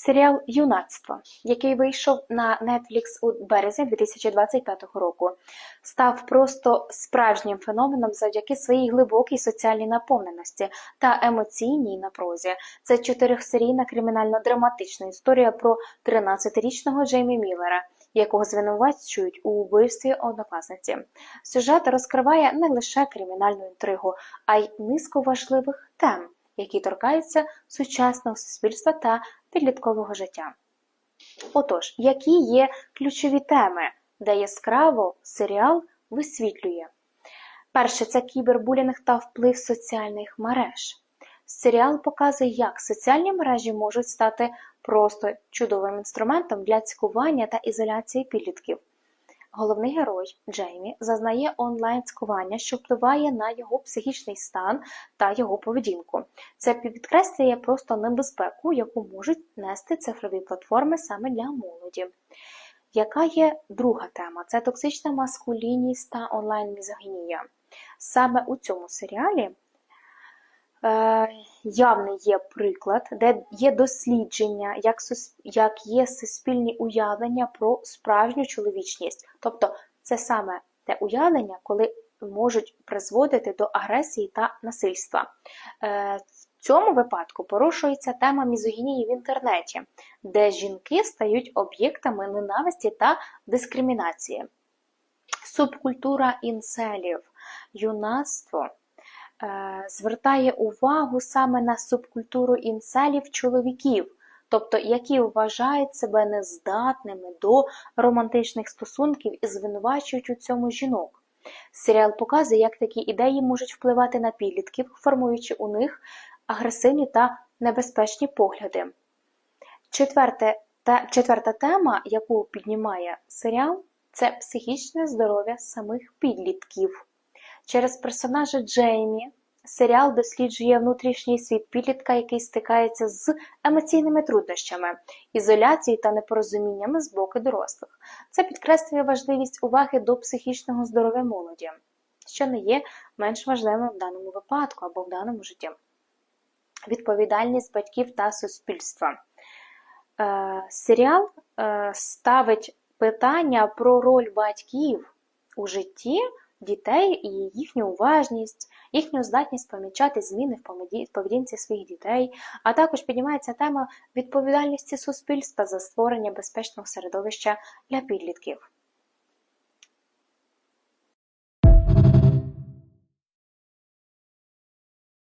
Серіал Юнацтво, який вийшов на Netflix у березні 2025 року, став просто справжнім феноменом завдяки своїй глибокій соціальній наповненості та емоційній напрузі. Це чотирьохсерійна кримінально-драматична історія про 13-річного Джеймі Міллера, якого звинувачують у вбивстві однокласниці. Сюжет розкриває не лише кримінальну інтригу, а й низку важливих тем, які торкаються сучасного суспільства та підліткового життя. Отож, які є ключові теми, де яскраво серіал висвітлює? Перше це кібербулінг та вплив соціальних мереж. Серіал показує, як соціальні мережі можуть стати просто чудовим інструментом для цькування та ізоляції підлітків. Головний герой Джеймі зазнає онлайн-цькування, що впливає на його психічний стан та його поведінку. Це підкреслює просто небезпеку, яку можуть нести цифрові платформи саме для молоді. Яка є друга тема? Це токсична маскулінність та онлайн-мізогінія. Саме у цьому серіалі явний є приклад, де є дослідження, як, як є суспільні уявлення про справжню чоловічність. Тобто це саме те уявлення, коли можуть призводити до агресії та насильства. Е, в цьому випадку порушується тема мізогінії в інтернеті, де жінки стають об'єктами ненависті та дискримінації. Субкультура інселів, юнацтво е, звертає увагу саме на субкультуру інселів чоловіків, тобто які вважають себе нездатними до романтичних стосунків і звинувачують у цьому жінок. Серіал показує, як такі ідеї можуть впливати на підлітків, формуючи у них агресивні та небезпечні погляди. Четверте, те, четверта тема, яку піднімає серіал, це психічне здоров'я самих підлітків. Через персонажа Джеймі серіал досліджує внутрішній світ підлітка, який стикається з емоційними труднощами, ізоляцією та непорозуміннями з боку дорослих. Це підкреслює важливість уваги до психічного здоров'я молоді, що не є менш важливим в даному випадку або в даному житті. Відповідальність батьків та суспільства. Е, серіал е, ставить питання про роль батьків у житті дітей і їхню уважність, їхню здатність помічати зміни в поведі- поведінці своїх дітей, а також піднімається тема відповідальності суспільства за створення безпечного середовища для підлітків.